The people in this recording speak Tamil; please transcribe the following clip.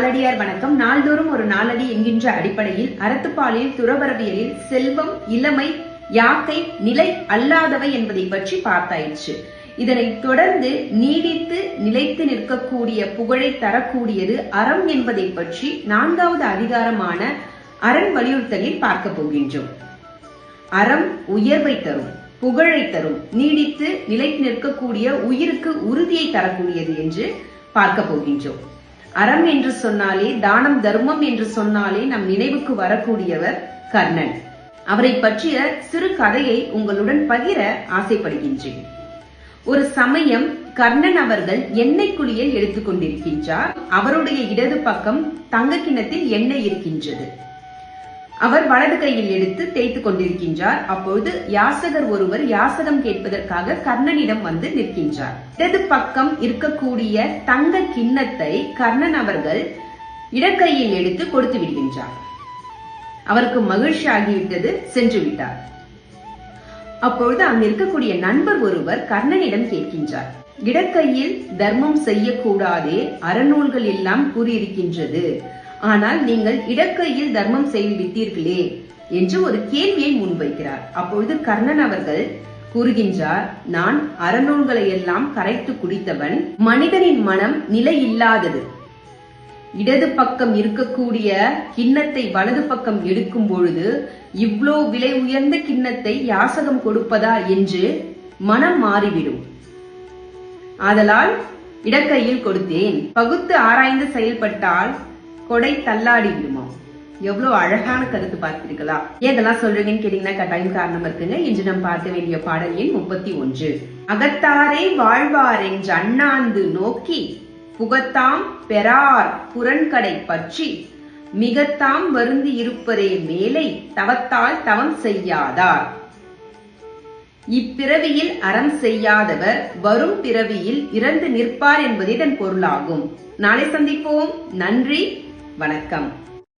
நாளடியார் வணக்கம். நாள்தோறும் ஒரு நாளடி என்கின்ற அடிப்படையில் அறத்துப்பாலில் துறவரவியலில் செல்வம் இளமை யாக்கை நிலை அல்லாதவை என்பதை பற்றி பார்த்தாயிற்று. இதனை தொடர்ந்து நீடித்து நிலைத்து நிற்கக்கூடிய புகழை தரக்கூடியது அறம் என்பதை பற்றி நான்காவது அதிகாரமான அரண் வலியுறுத்தலில் பார்க்க போகின்றோம். அறம் உயர்வை தரும் புகழை தரும் நீடித்து நிலைத்து நிற்கக்கூடிய உயிருக்கு உறுதியை தரக்கூடியது என்று பார்க்க போகின்றோம். அறம் என்று சொன்னாலே தானம் தர்மம் என்று சொன்னாலே நம் நினைவுக்கு வரக்கூடியவர் கர்ணன். அவரை பற்றிய சிறு கதையை உங்களுடன் பகிர ஆசைப்படுகின்றேன். ஒரு சமயம் கர்ணன் அவர்கள் எண்ணெய் குளியல் எடுத்துக் கொண்டிருக்கின்றார். அவருடைய இடது பக்கம் தங்க கிணத்தில் எண்ணெய் இருக்கின்றது. அவர் வலது கையில் எடுத்து தேய்த்து கொண்டிருக்கின்றார். அப்பொழுது யாசகர் ஒருவர் யாசகம் கேட்பதற்காக கர்ணனிடம் வந்து நிற்கின்றார். இடது பக்கம் இருக்கக்கூடிய தங்க கிண்ணத்தை கர்ணன் அவர்கள் இடக்கையில் எடுத்து கொடுத்து விடுகின்றார். அவருக்கு மகிழ்ச்சி ஆகிவிட்டது சென்று விட்டார். அப்பொழுது அங்கு இருக்கக்கூடிய நண்பர் ஒருவர் கர்ணனிடம் கேட்கின்றார். இடக்கையில் தர்மம் செய்யக்கூடாதே அறநூல்கள் எல்லாம் கூறியிருக்கின்றது. ஆனால் நீங்கள் இடக்கையில் தர்மம் செய்து விட்டீர்களே என்று ஒரு கேள்வியை முன்வைக்கிறார். அப்பொழுது கர்ணன் அவர்கள் கூறுகின்றார் நான் அறநூல்களை எல்லாம் கரைத்து குடித்தவன் மனிதனின் மனம் நிலை இல்லாதது இடது பக்கம் இருக்கக்கூடிய கிண்ணத்தை வலது பக்கம் எடுக்கும் பொழுது இவ்வளோ விலை உயர்ந்த கிண்ணத்தை யாசகம் கொடுப்பதா என்று மனம் மாறிவிடும். ஆதலால் இடக்கையில் கொடுத்தேன். பகுத்து ஆராய்ந்து செயல்பட்டால் கொடை தள்ளாடி விடுமா? எவ்வளவு அழகான கருத்து பார்த்திருக்கலா. ஏதெல்லாம் சொல்றீங்கன்னு கேட்டீங்கன்னா கட்டாயம் காரணம் இருக்குங்க. இன்று நாம் பார்க்க வேண்டிய பாடல் எண் முப்பத்தி ஒன்று. அகத்தாரே வாழ்வார் என்று அண்ணாந்து நோக்கி புகத்தாம் பெறார் புறன்கடை பற்றி மிகத்தாம் வருந்தி இருப்பரே மேலை தவத்தால் தவம் செய்யாதார். இப்பிறவியில் அறம் செய்யாதவர் வரும் பிறவியில் இறந்து நிற்பார் என்பதே இதன் பொருளாகும். நாளை சந்திப்போம். நன்றி. வணக்கம்.